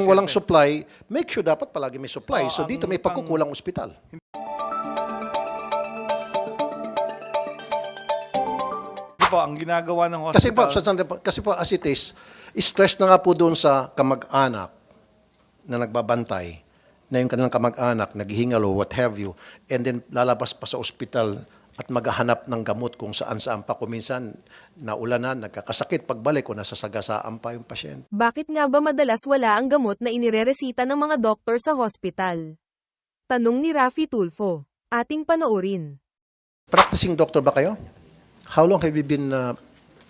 Kung walang supply, make sure dapat palagi may supply. Oo, so dito ang- may pagkukulang ospital. Hindi po, ang ginagawa ng hospital... Kasi po, sa- sa- kasi po as it is, stress na nga po doon sa kamag-anak na nagbabantay na yung kanilang kamag-anak, naghihingalo, what have you, and then lalabas pa sa ospital at maghahanap ng gamot kung saan-saan pa. Kuminsan, naulanan, nagkakasakit, pagbalik o nasasagasaan pa yung pasyente. Bakit nga ba madalas wala ang gamot na inireresita ng mga doktor sa hospital? Tanong ni Rafi Tulfo. Ating panoorin. Practicing doctor ba kayo? How long have you been uh,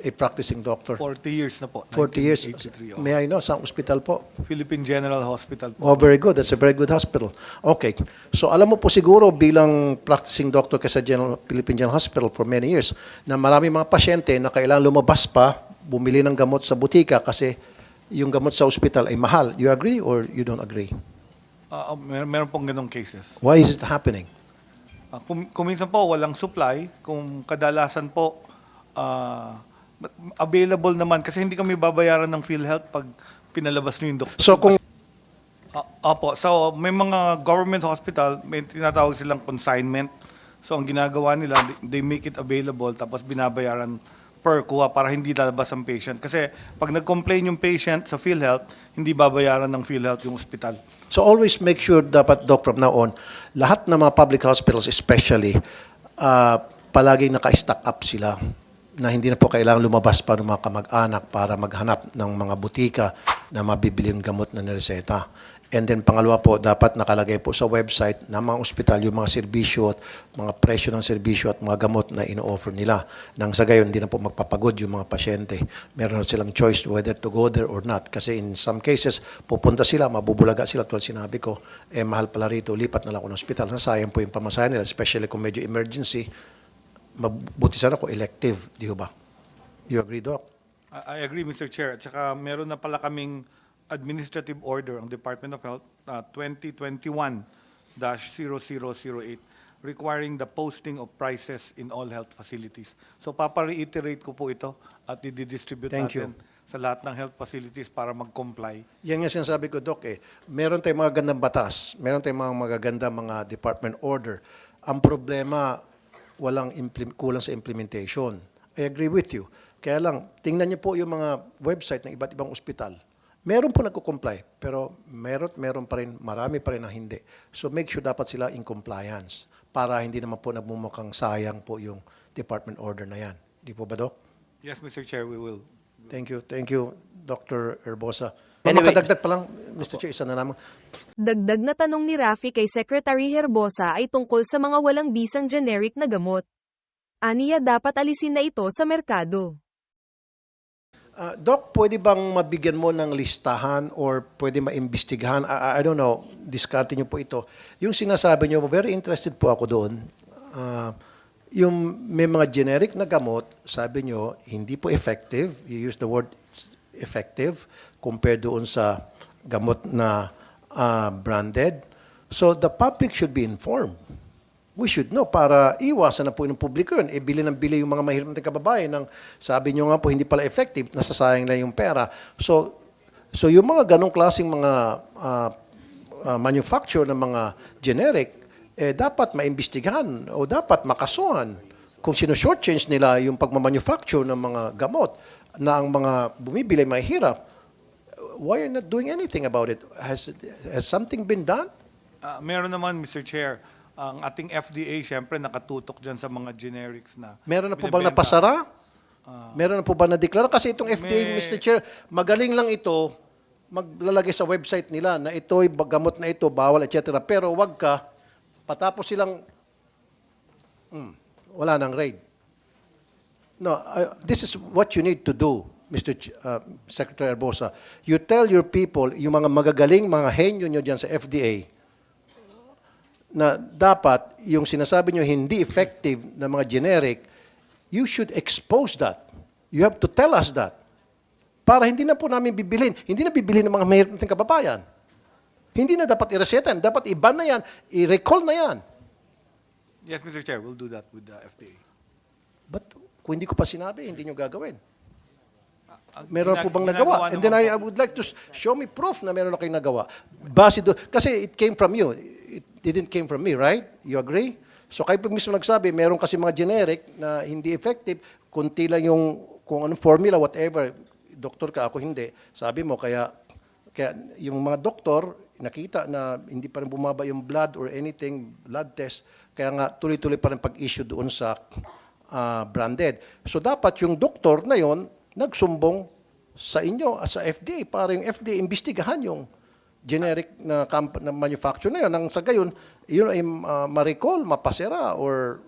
a practicing doctor? 40 years na po. 40 years. 1983, oh. May I know, sa ospital po? Philippine General Hospital po. Oh, very good. That's a very good hospital. Okay. So alam mo po siguro bilang practicing doctor ka sa General, Philippine General Hospital for many years na marami mga pasyente na kailangan lumabas pa, bumili ng gamot sa butika kasi yung gamot sa ospital ay mahal. You agree or you don't agree? Ah, ah, mer- meron pong ganong cases. Why is it happening? Ah, kung, kung minsan po walang supply, kung kadalasan po ah, available naman kasi hindi kami babayaran ng PhilHealth pag pinalabas niyo yung doktor. So kung Ah, opo. So, may mga government hospital, may tinatawag silang consignment. So, ang ginagawa nila, they make it available tapos binabayaran per kuha para hindi lalabas ang patient. Kasi pag nag-complain yung patient sa PhilHealth, hindi babayaran ng PhilHealth yung hospital. So always make sure dapat, Doc, from now on, lahat ng mga public hospitals especially, uh, palaging naka-stock up sila na hindi na po kailangan lumabas pa ng mga kamag-anak para maghanap ng mga butika na mabibili yung gamot na nireseta. And then pangalawa po, dapat nakalagay po sa website ng mga ospital yung mga serbisyo at mga presyo ng serbisyo at mga gamot na ino-offer nila. Nang sa gayon, hindi na po magpapagod yung mga pasyente. Meron silang choice whether to go there or not. Kasi in some cases, pupunta sila, mabubulaga sila. Tulad sinabi ko, eh mahal pala rito, lipat na lang ako ng ospital. Nasayang po yung pamasahe nila, especially kung medyo emergency. Mabuti sana ko elective, di ba? You agree, Doc? I, I agree, Mr. Chair. At saka meron na pala kaming administrative order ang Department of Health uh, 2021-0008 requiring the posting of prices in all health facilities. So papa-reiterate ko po ito at i-distribute Thank natin sa lahat ng health facilities para mag-comply. Yan nga sinasabi ko, Doc, eh. Meron tayong mga gandang batas. Meron tayong mga magagandang mga department order. Ang problema, walang kulang sa implementation. I agree with you. Kaya lang, tingnan niyo po yung mga website ng iba't ibang ospital. Meron po nagko-comply, pero meron, meron pa rin, marami pa rin na hindi. So make sure dapat sila in compliance para hindi naman po nagmumukhang sayang po yung department order na yan. Di po ba, Doc? Yes, Mr. Chair, we will. Thank you. Thank you, Dr. Herbosa. Anyway- Makadagdag pa lang, Mr. Chair, isa na naman. Dagdag na tanong ni Rafi kay Secretary Herbosa ay tungkol sa mga walang bisang generic na gamot. Aniya dapat alisin na ito sa merkado. Ah, Doc, pwede bang mabigyan mo ng listahan or pwede maimbestigahan? I, I- don't know, diskarte niyo po ito. Yung sinasabi niyo, very interested po ako doon. Ah, yung may mga generic na gamot, sabi niyo, hindi po effective. You use the word effective compared doon sa gamot na ah, branded. So the public should be informed. We should know para iwasan na po ng publiko yun. E bili ng bili yung mga mahirap nating kababayan ng sabi nyo nga po hindi pala effective, nasasayang lang yung pera. So, so yung mga ganong klaseng mga ah, ah, manufacture ng mga generic, eh dapat maimbestigahan o dapat makasuhan kung sino shortchange nila yung pagmamanufacture ng mga gamot na ang mga bumibili mahirap. Why are you not doing anything about it? Has, has something been done? Ah, meron naman, Mr. Chair, ang ating FDA, syempre, nakatutok dyan sa mga generics na Meron na po bang binibenta. napasara? Meron na po ba na-declare? Kasi itong FDA, May- Mr. Chair, magaling lang ito maglalagay sa website nila na ito'y gamot na ito, bawal, etc. Pero wag ka, patapos silang, hmm, wala nang raid. No, I- this is what you need to do, Mr. Ch- uh, Secretary Arbosa. You tell your people, yung mga magagaling, mga henyo nyo dyan sa FDA, na dapat yung sinasabi nyo hindi effective na mga generic, you should expose that. You have to tell us that. Para hindi na po namin bibilhin. Hindi na bibilhin ng mga mahirap nating kababayan. Hindi na dapat i-reseta. Dapat i-ban na yan. I-recall na yan. Yes, Mr. Chair, we'll do that with the FDA. But kung hindi ko pa sinabi, hindi nyo gagawin. Meron Gina- po bang nagawa? And then I, I would like to show me proof na meron na kayong nagawa. Base do, kasi it came from you. It didn't came from me, right? You agree? So kayo po mismo nagsabi, meron kasi mga generic na hindi effective, kunti lang yung kung anong formula, whatever. Doktor ka, ako hindi. Sabi mo, kaya, kaya yung mga doktor, nakita na hindi pa rin bumaba yung blood or anything, blood test, kaya nga tuloy-tuloy pa rin pag-issue doon sa ah, branded. So dapat yung doktor na yon nagsumbong sa inyo ah, sa FDA para yung FDA imbestigahan yung generic na, comp- na manufacturer na yun. Nang sa gayon, yun ay ah, ma-recall, mapasera, or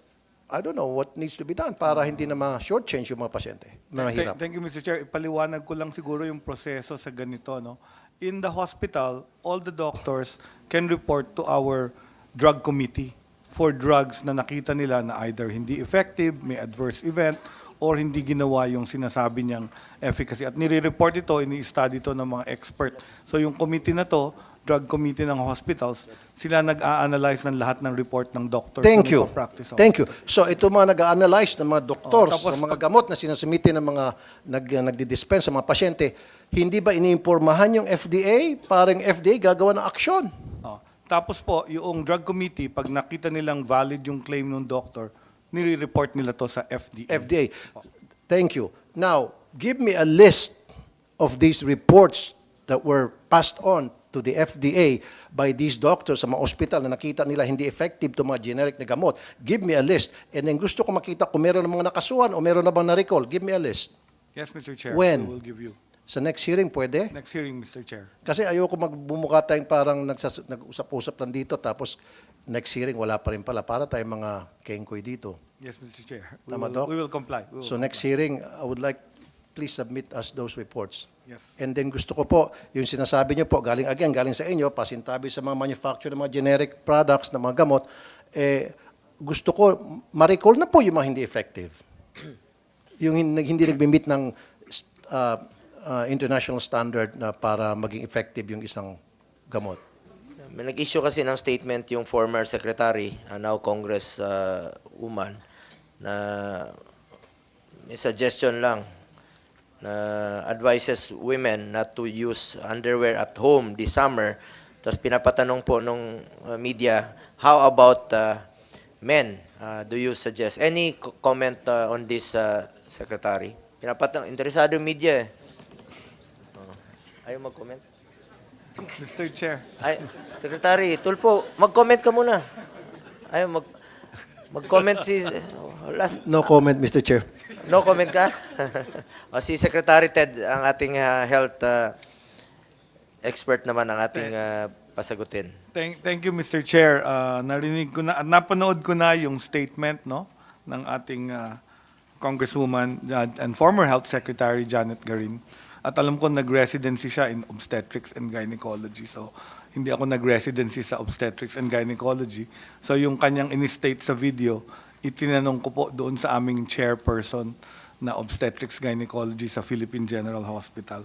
I don't know what needs to be done para hindi na ma-shortchange yung mga pasyente. Mga hirap. Thank, thank you, Mr. Chair. Ipaliwanag ko lang siguro yung proseso sa ganito. No? In the hospital, all the doctors can report to our drug committee for drugs na nakita nila na either hindi effective, may adverse event, or hindi ginawa yung sinasabi niyang efficacy. At nire-report ito, ini-study ito ng mga expert. So yung committee na to, drug committee ng hospitals, sila nag-a-analyze ng lahat ng report ng doctors Thank you. nagpa-practice. Thank you. So ito mga nag-analyze ng mga doctors, Oh, tapos ng mga gamot na sinasumite ng mga nag, nagdi-dispense sa mga pasyente, hindi ba iniimpormahan yung FDA para yung FDA gagawa ng aksyon? Oh. Tapos po, yung drug committee, pag nakita nilang valid yung claim ng doctor, nire-report nila to sa FDA. FDA. Thank you. Now, give me a list of these reports that were passed on to the FDA by these doctors sa mga ospital na nakita nila hindi effective to mga generic na gamot. Give me a list. And then gusto ko makita kung meron ng mga nakasuhan o meron na bang na-recall. Give me a list. Yes, Mr. Chair. When? We will give you. Sa next hearing, pwede? Next hearing, Mr. Chair. Kasi ayoko magbumuka tayong parang nagsas- nag-usap-usap lang dito tapos next hearing wala pa rin pala. Para tayong mga kengkoy dito. Yes, Mr. Chair. We, Tama, will, Doc? we will comply. We will So next hearing, I would like, please submit us those reports. Yes. And then gusto ko po, yung sinasabi niyo po, galing again, galing sa inyo, pasintabi sa mga manufacturer ng mga generic products, ng mga gamot, eh, gusto ko, ma-recall na po yung mga hindi effective. yung hindi, hindi nag-meet ng uh, uh, international standard na para maging effective yung isang gamot. May nag-issue kasi ng statement yung former secretary, uh, now Congress uh, woman, na may suggestion lang na advises women not to use underwear at home this summer. Tapos pinapatanong po nung uh, media, how about uh, men? Uh, do you suggest? Any co- comment uh, on this, uh, secretary? Pinapatanong, interesado media eh. Oh. Ayaw mag-comment? Mr. Chair. Ay, Secretary, Tulpo, mag-comment ka muna. Ay, mag mag-comment si last, No comment, Mr. Chair. no comment ka? o si Secretary Ted ang ating ah, health ah, expert naman ang ating ah, pasagutin. Thank, thank you, Mr. Chair. Uh, narinig ko na, at napanood ko na yung statement no, ng ating uh, Congresswoman uh, and former Health Secretary Janet Garin. At alam ko nag-residency siya in obstetrics and gynecology. So, hindi ako nag-residency sa obstetrics and gynecology. So, yung kanyang in-state sa video, itinanong ko po doon sa aming chairperson na obstetrics gynecology sa Philippine General Hospital.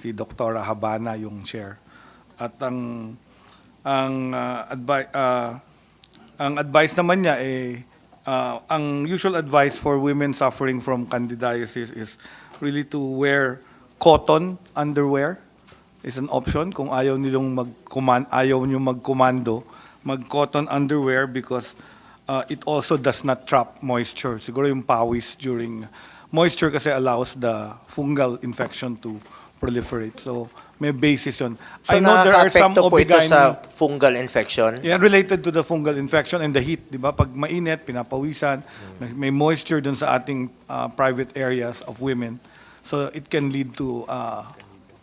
Si Dr. Habana yung chair. At ang ang uh, advi- uh, ang advice naman niya eh uh, ang usual advice for women suffering from candidiasis is really to wear cotton underwear is an option kung ayaw nilang mag ayaw niyo magkomando mag cotton underwear because uh, it also does not trap moisture siguro yung pawis during moisture kasi allows the fungal infection to proliferate so may basis yun So I know there are some po ito sa fungal infection. Yeah, related to the fungal infection and the heat, di ba? Pag mainit, pinapawisan, may, may moisture dun sa ating uh, private areas of women. So it can lead to uh,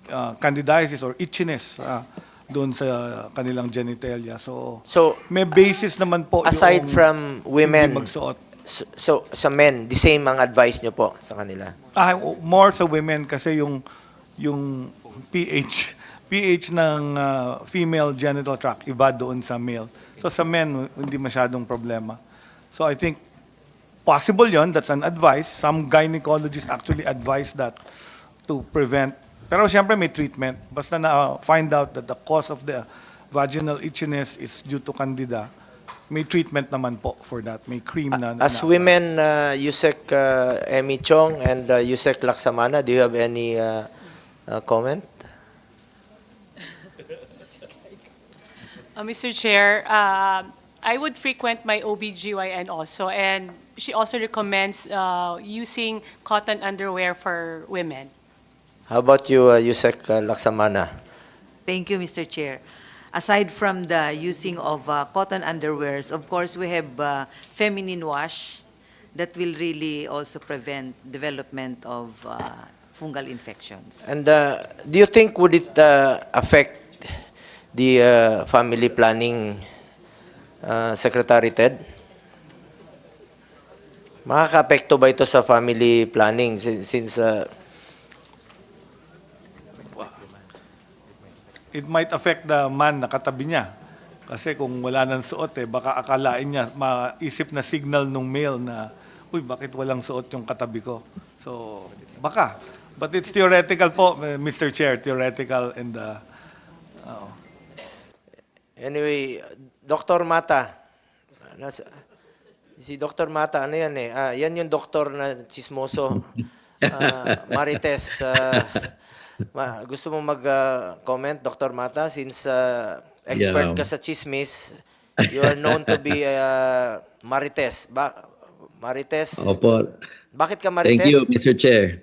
uh, candidiasis or itchiness uh, doon sa kanilang genitalia. So So, may basis naman po aside yung from women, hindi magsuot. so, so sa men, the same ang advice niyo po sa kanila. Ah, more sa women kasi yung yung pH pH ng uh, female genital tract iba doon sa male. So sa men hindi masyadong problema. So I think possible 'yon, that's an advice. Some gynecologists actually advise that to prevent. Pero siyempre may treatment. Basta na uh, find out that the cause of the vaginal itchiness is due to candida, may treatment naman po for that. May cream na. As na- women, uh, Yusek uh, Emmy Chong and uh, Yusek Laksamana, do you have any uh, uh, comment? Uh, Mr. Chair, uh, I would frequent my OBGYN also, and she also recommends uh, using cotton underwear for women. How about you, uh, Yusek uh, Laksamana? Thank you, Mr. Chair. Aside from the using of uh, cotton underwears, of course, we have uh, feminine wash that will really also prevent development of uh, fungal infections. And uh, do you think would it uh, affect the uh, family planning uh, Secretary Ted? Makaka-apekto ba ito sa family planning since, since uh, it might affect the man na katabi niya. Kasi kung wala nang suot eh, baka akalain niya, maisip na signal nung male na, uy, bakit walang suot yung katabi ko? So, baka. But it's theoretical po, eh, Mr. Chair, theoretical and uh, Anyway, Dr. Mata. Nasa, si Dr. Mata, ano yan eh? Ah, yan yung doktor na chismoso. Ah, Marites. ah, ma- gusto mo mag-comment, Dr. Mata? Since ah, expert Yeah. ka sa chismis, you are known to be ah, Marites. Ba Marites? Opo. Bakit ka Marites? Thank you, Mr. Chair.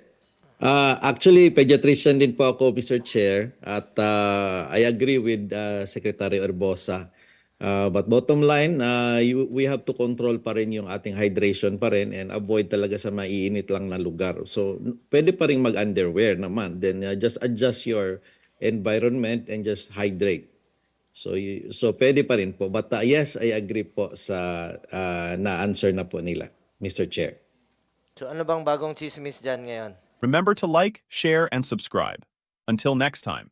Uh, actually, pediatrician din po ako, Mr. Chair. At uh, I agree with uh, Secretary Urbosa. Uh, but bottom line, uh, you, we have to control pa rin yung ating hydration pa rin and avoid talaga sa maiinit lang na lugar. So, pwede pa rin mag-underwear naman. Then uh, just adjust your environment and just hydrate. So, y- so pwede pa rin po. But uh, yes, I agree po sa uh, na-answer na po nila, Mr. Chair. So ano bang bagong chismis dyan ngayon? Remember to like, share, and subscribe. Until next time.